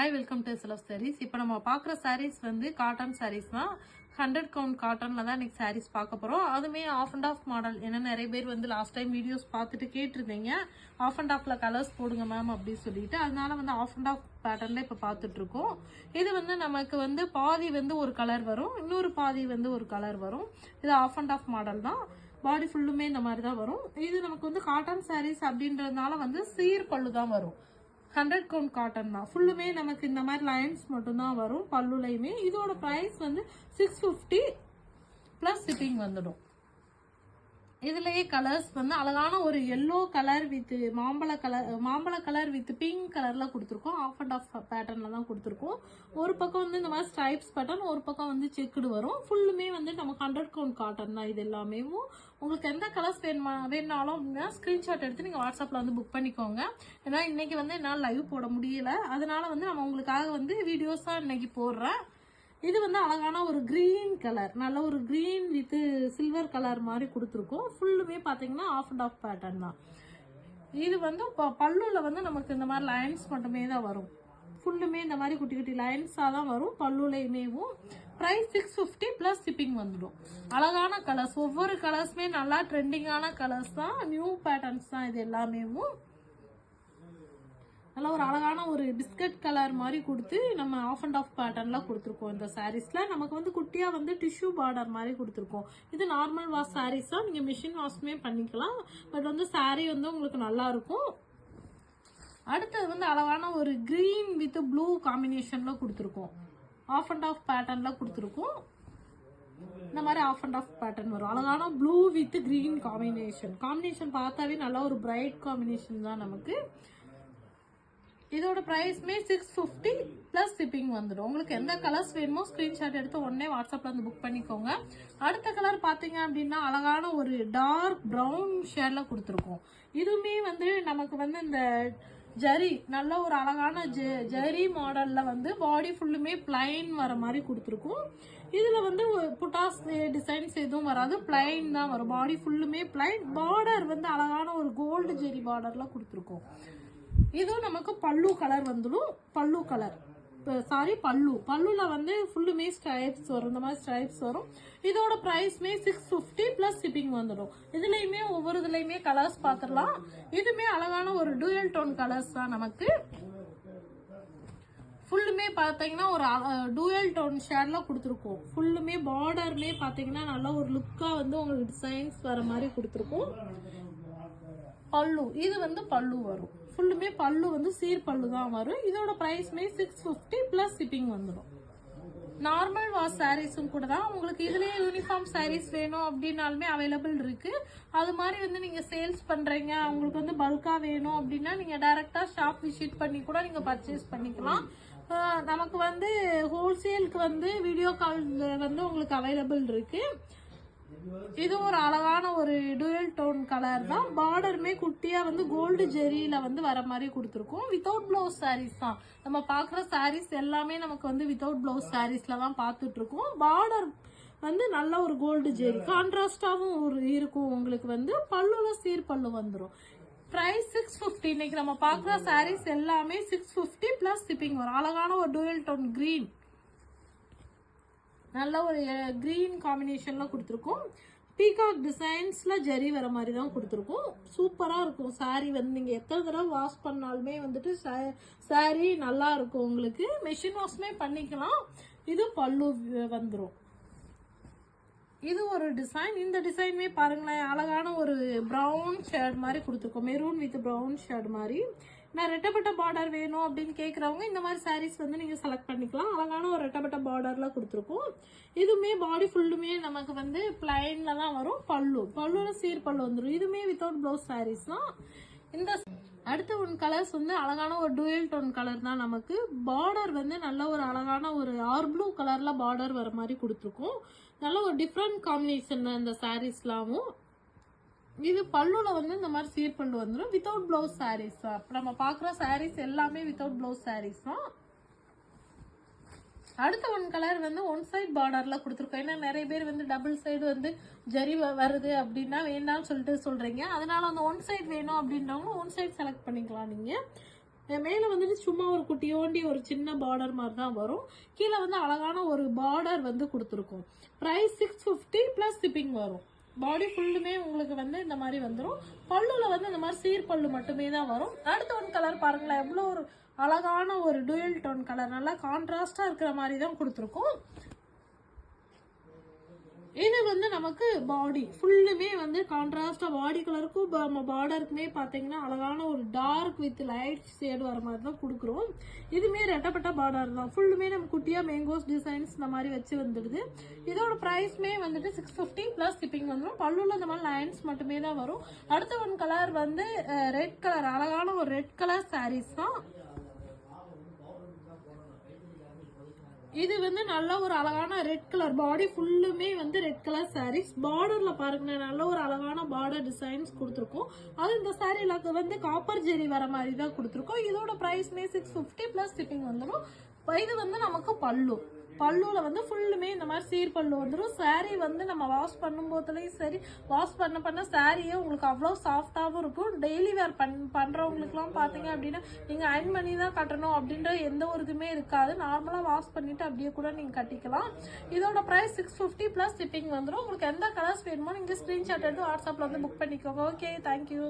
Hi welcome to சிலப் சாரீஸ் இப்போ நம்ம பார்க்குற சாரீஸ் வந்து காட்டன் சாரீஸ் தான். ஹண்ட்ரட் கவுண்ட் காட்டனில் தான் இன்றைக்கி சாரீஸ் பார்க்க போகிறோம் அதுவுமே ஆஃப் அண்ட் ஆஃப் மாடல் ஏன்னா நிறைய பேர் வந்து லாஸ்ட் டைம் வீடியோஸ் பார்த்துட்டு கேட்டிருந்தீங்க. ஆஃப் அண்ட் ஆஃப்ல கலர்ஸ் போடுங்க மேம் அப்படின்னு சொல்லிட்டு. அதனால வந்து ஆஃப் அண்ட் ஆஃப் பேட்டர்னில் இப்போ பார்த்துட்ருக்கோம் இது வந்து நமக்கு வந்து பாதி வந்து ஒரு கலர் வரும். இன்னொரு பாதி வந்து ஒரு கலர் வரும். இது ஆஃப் அண்ட் ஆஃப் மாடல் தான். பாடி ஃபுல்லுமே இந்த மாதிரி தான் வரும். இது நமக்கு வந்து காட்டன் சாரீஸ் அப்படின்றதுனால வந்து சீர் பல்லு தான் வரும். ஹண்ட்ரட் கவுண்ட் காட்டன் தான். ஃபுல்லுமே நமக்கு இந்த மாதிரி லைன்ஸ் மட்டும்தான் வரும். பல்லுலையுமே. இதோட ப்ரைஸ் வந்து சிக்ஸ் ஃபிஃப்டி ப்ளஸ் ஷிப்பிங் வந்துடும். இதுலயே கலர்ஸ் வந்து அழகான ஒரு எல்லோ கலர் வித் மாம்பழ கலர் மாம்பழ கலர் வித் பிங்க் கலர்ல கொடுத்துருக்கோம். ஆஃப் அண்ட் ஆஃப் பேட்டர்ன்ல தான் கொடுத்துருக்கோம். ஒரு பக்கம் வந்து இந்த மாதிரி ஸ்ட்ரைப்ஸ் பேட்டர்ன் ஒரு பக்கம் வந்து செக்குடு வரும். ஃபுல்லுமே வந்து நம்ம ஹண்ட்ரட் கவுண்ட் காட்டன் தான் இது எல்லாமே உங்களுக்கு எந்த கலர்ஸ் வேணுமா வேணாலும் அப்படின்னா ஸ்கிரீன்ஷாட் எடுத்து நீங்கள் வாட்ஸ்அப்பில் வந்து புக் பண்ணிக்கோங்க. ஏன்னா இன்னைக்கு வந்து என்னால் லைவ் போட முடியல. அதனால வந்து நம்ம உங்களுக்காக வந்து வீடியோஸாக இன்னைக்கு போடுறேன். இது வந்து அழகான ஒரு க்ரீன் கலர் நல்ல ஒரு க்ரீன் வித்து சில்வர் கலர் மாதிரி கொடுத்துருக்கோம். ஃபுல்லுமே பார்த்தீங்கன்னா ஆஃப் அண்ட் ஆஃப் பேட்டர்ன் தான். இது வந்து ப- வந்து நமக்கு இந்த மாதிரி லைன்ஸ் மட்டுமே தான் வரும். ஃபுல்லுமே இந்த மாதிரி குட்டி குட்டி லைன்ஸாக தான் வரும். பல்லுலையுமேவும் price six fifty plus shipping வந்துடும். அழகான கலர்ஸ் ஒவ்வொரு கலர்ஸுமே நல்லா ட்ரெண்டிங்கான கலர்ஸ் தான். நியூ பேட்டர்ன்ஸ் தான் இது எல்லாமேவும். நல்லா ஒரு அழகான ஒரு பிஸ்கட் கலர் மாதிரி கொடுத்து நம்ம ஆஃப் அண்ட் ஆஃப் பேட்டர்ன்ல கொடுத்துருக்கோம். இந்த சாரீஸில் நமக்கு வந்து குட்டியாக வந்து டிஷ்யூ பார்டர் மாதிரி கொடுத்துருக்கோம். இது நார்மல் வாஷ் சாரீஸ் தான். நீங்கள் மிஷின் வாஷ்மே பண்ணிக்கலாம். பட் வந்து சாரீ வந்து உங்களுக்கு நல்லா இருக்கும். அடுத்தது வந்து அழகான ஒரு க்ரீன் வித் ப்ளூ காம்பினேஷனில் கொடுத்துருக்கோம். ஆஃப் அண்ட் ஆஃப் பேட்டர்னில் கொடுத்துருக்கோம். இந்த மாதிரி ஆஃப் அண்ட் ஆஃப் பேட்டர்ன் வரும். அழகான blue with green combination combination பார்த்தாவே நல்லா ஒரு பிரைட் காம்பினேஷன் தான் நமக்கு. இதோட ப்ரைஸ்மே சிக்ஸ் ஃபிஃப்டி ப்ளஸ் ஷிப்பிங் வந்துடும். உங்களுக்கு எந்த கலர்ஸ் வேணுமோ ஸ்க்ரீன்ஷாட் எடுத்து உடனே வாட்ஸ்அப்பில் வந்து புக் பண்ணிக்கோங்க. அடுத்த கலர் பார்த்தீங்க அப்படின்னா அழகான ஒரு டார்க் ப்ரௌன் ஷேடில் கொடுத்துருக்கோம். இதுவுமே வந்து நமக்கு வந்து இந்த ஜரி நல்ல ஒரு அழகான ஜ- ஜரி மாடலில் வந்து பாடி ஃபுல்லுமே பிளைன் வர மாதிரி கொடுத்துருக்கும். இதில் வந்து புட்டாஸ் டிசைன்ஸ் எதுவும் வராது. பிளைன் தான் வரும். பாடி ஃபுல்லுமே பிளைன் பார்டர் வந்து அழகான ஒரு கோல்டு ஜெரி பார்டரில் கொடுத்துருக்கோம். இதுவும் நமக்கு பல்லு கலர் வந்துடும். பல்லு கலர் சாரி பல்லு. பல்லுல வந்து ஃபுல்லுமே ஸ்ட்ரைப்ஸ் வரும். இந்த மாதிரி ஸ்ட்ரைப்ஸ் வரும். இதோட ப்ரைஸ்மே சிக்ஸ் ஃபிஃப்டி ப்ளஸ் ஷிப்பிங் வந்துடும். இதுலயுமே ஒவ்வொரு இதுலயுமே கலர்ஸ் பார்த்துடலாம். இதுமே அழகான ஒரு டூயல் டோன் கலர்ஸ் தான் நமக்கு. ஃபுல்லுமே பார்த்தீங்கன்னா ஒரு டூயல் டோன் ஷேட்ல கொடுத்துருக்கோம். ஃபுல்லுமே பார்டர்லேயே பார்த்தீங்கன்னா நல்லா ஒரு லுக்காக வந்து உங்களுக்கு டிசைன்ஸ் வர மாதிரி கொடுத்துருக்கோம். பல்லு. இது வந்து பல்லு வரும். ஃபுல்லுமே பல்லு வந்து சீர் பல்லு தான் வரும். இதோட ப்ரைஸ்மே சிக்ஸ் ஃபிஃப்டி ப்ளஸ் ஷிப்பிங் வந்துடும். நார்மல் வாஷ் சாரீஸும் கூட தான். உங்களுக்கு இதுலேயே யூனிஃபார்ம் சாரீஸ் வேணும் அப்படின்னாலுமே அவைலபிள் இருக்குது அது மாதிரி வந்து நீங்கள் சேல்ஸ் பண்ணுறீங்க உங்களுக்கு வந்து பல்காக வேணும் அப்படின்னா நீங்கள் டைரெக்டாக ஷாப் விசிட் பண்ணி கூட நீங்கள் பர்ச்சேஸ் பண்ணிக்கலாம். நமக்கு வந்து ஹோல்சேலுக்கு வந்து வீடியோ கால் வந்து உங்களுக்கு அவைலபிள் இருக்குது இதுவும் ஒரு அழகான ஒரு டூயல் டோன் கலர் தான். பார்டருமே குட்டியா வந்து கோல்டு ஜெரியில வந்து வர மாதிரி கொடுத்துருக்கோம். வித்தவுட் பிளவுஸ் சாரீஸ் தான். நம்ம பார்க்குற சாரீஸ் எல்லாமே நமக்கு வந்து வித்தவுட் பிளவுஸ் சாரீஸ்ல தான் பார்த்துட்டு இருக்கோம் பார்டர் வந்து நல்ல ஒரு கோல்டு ஜெரி கான்ட்ராஸ்டாவும் ஒரு இருக்கும் உங்களுக்கு வந்து. பல்லுல சீர் பல்லு வந்துடும் ப்ரைஸ் சிக்ஸ் ஃபிஃப்டி இன்னைக்கு நம்ம பார்க்குற சாரீஸ் எல்லாமே சிக்ஸ் ஃபிஃப்டி ப்ளஸ் ஷிப்பிங் வரும். அழகான ஒரு டூயல் டோன் கிரீன் நல்ல ஒரு க்ரீன் காம்பினேஷன்லாம் கொடுத்துருக்கோம். பீகாக் டிசைன்ஸில் ஜரி வர மாதிரி தான் கொடுத்துருக்கோம். சூப்பராக இருக்கும். சாரீ வந்து நீங்கள் எத்தனை தடவை வாஷ் பண்ணாலுமே வந்துட்டு சாரீ நல்லா இருக்கும் உங்களுக்கு. மெஷின் வாஷ்மே பண்ணிக்கலாம். இது பல்லு வந்துடும் இது ஒரு டிசைன் இந்த டிசைனுமே பாருங்களேன். அழகான ஒரு ப்ரௌன் ஷேட் மாதிரி கொடுத்துருக்கோம். மெரூன் வித் ப்ரௌன் ஷேட் மாதிரி. நான் ரெட்டப்பட்ட பார்டர் வேணும் அப்படின்னு கேட்குறவங்க இந்த மாதிரி சாரீஸ் வந்து நீங்கள் செலக்ட் பண்ணிக்கலாம். அழகான ஒரு ரெட்டப்பட்ட பார்டரில் கொடுத்துருக்கோம் இதுவுமே பாடி ஃபுல்லுமே நமக்கு வந்து பிளைனில் தான் வரும். பல்லு. பல்லுல சீர் பல்லு வந்துடும் இதுவுமே வித்தவுட் ப்ளவுஸ் சாரீஸ் தான். இந்த அடுத்த ஒன் கலர்ஸ் வந்து அழகான ஒரு டூயல் டோன் கலர் தான் நமக்கு. பார்டர் வந்து நல்ல ஒரு அழகான ஒரு ஆர் ப்ளூ கலரில் பார்டர் வர மாதிரி கொடுத்துருக்கோம். நல்ல ஒரு டிஃப்ரெண்ட் காம்பினேஷன் இந்த சாரீஸ்லாமும் இது பல்லுல வந்து இந்த மாதிரி சீர் பண்ணு வந்துடும் வித்தவுட் பிளவுஸ் சாரீஸ் தான். நம்ம பார்க்குற சாரீஸ் எல்லாமே வித்தவுட் பிளவுஸ் சாரீஸ் தான். அடுத்த ஒன் கலர் வந்து ஒன் சைட் பார்டர்ல கொடுத்துருக்கோம். ஏன்னா நிறைய பேர் வந்து டபுள் சைடு வந்து ஜரி வ- வருது அப்படின்னா வேண்டாம்னு சொல்லிட்டு சொல்றீங்க. அதனால அந்த ஒன் சைட் வேணும் அப்படின்றவங்க ஒன் சைட் செலக்ட் பண்ணிக்கலாம் நீங்க. மேலே வந்துட்டு சும்மா ஒரு குட்டியோண்டி ஒரு சின்ன பார்டர் மாதிரி தான் வரும். கீழே வந்து அழகான ஒரு பார்டர் வந்து கொடுத்துருக்கோம். Price six fifty plus shipping வரும். பாடி ஃபுல்லுமே உங்களுக்கு வந்து இந்த மாதிரி வந்துடும் பல்லுல வந்து இந்த மாதிரி சீர் பல்லு மட்டுமே தான் வரும். அடுத்த ஒன் கலர் பாருங்களேன். எவ்வளோ ஒரு அழகான ஒரு டுயல் டோன் கலர் நல்லா கான்ட்ராஸ்டாக இருக்கிற மாதிரி தான் கொடுத்துருக்கோம். இது வந்து நமக்கு பாடி ஃபுல்லுமே வந்து கான்ட்ராஸ்டாக பாடி கலருக்கும் நம்ம பார்டருக்குமே பார்த்தீங்கன்னா அழகான ஒரு டார்க் வித் லைட் ஷேடு வர மாதிரி தான் கொடுக்குறோம். இதுமே ரெட்டப்பட்ட பார்டர் தான். ஃபுல்லுமே நம்ம குட்டியாக மேங்கோஸ் டிசைன்ஸ் இந்த மாதிரி வச்சு வந்துடுது. இதோட ப்ரைஸ்மே வந்துட்டு சிக்ஸ் ஃபிஃப்டி ப்ளஸ் ஷிப்பிங் வந்துடும் பல்லுள்ள இந்த மாதிரி லைன்ஸ் மட்டுமே தான் வரும். அடுத்த ஒன் கலர் வந்து ரெட் கலர் அழகான ஒரு ரெட் கலர் சாரீஸ் தான். இது வந்து நல்ல ஒரு அழகான ரெட் கலர் பாடி ஃபுல்லுமே வந்து ரெட் கலர் சாரீஸ் பார்டர்ல பாருங்க நல்ல ஒரு அழகான பார்டர் டிசைன்ஸ் கொடுத்துருக்கோம். அது இந்த சாரீல வந்து காப்பர் ஜெரி வர மாதிரி தான் கொடுத்துருக்கோம். இதோட ப்ரைஸ்மே சிக்ஸ் ஃபிஃப்டி ப்ளஸ் ஷிப்பிங் வந்துடும் இது வந்து நமக்கு பல்லு. பல்லுவில் வந்து ஃபுல்லுமே இந்த மாதிரி சீர் பல்லு வந்துடும் சாரீ வந்து நம்ம வாஷ் பண்ணும் போதுலையும் சரி வாஷ் பண்ண பண்ண சாரியே உங்களுக்கு அவ்வளோ சாஃப்டாகவும் இருக்கும். டெய்லி வேர் பண் பண்ணுறவங்களுக்குலாம் பார்த்தீங்க அப்படின்னா நீங்கள் அயன் பண்ணி தான் கட்டணும் அப்படின்ற எந்த ஒரு இதுவுமே இருக்காது நார்மலாக வாஷ் பண்ணிவிட்டு அப்படியே கூட நீங்கள் கட்டிக்கலாம். இதோட price six fifty plus shipping வந்துடும் உங்களுக்கு எந்த கலர்ஸ் வேணுமோ நீங்கள் ஸ்க்ரீன்ஷாட் எடுத்து வாட்ஸ்அப்பில் வந்து புக் பண்ணிக்கோங்க. Okay thank you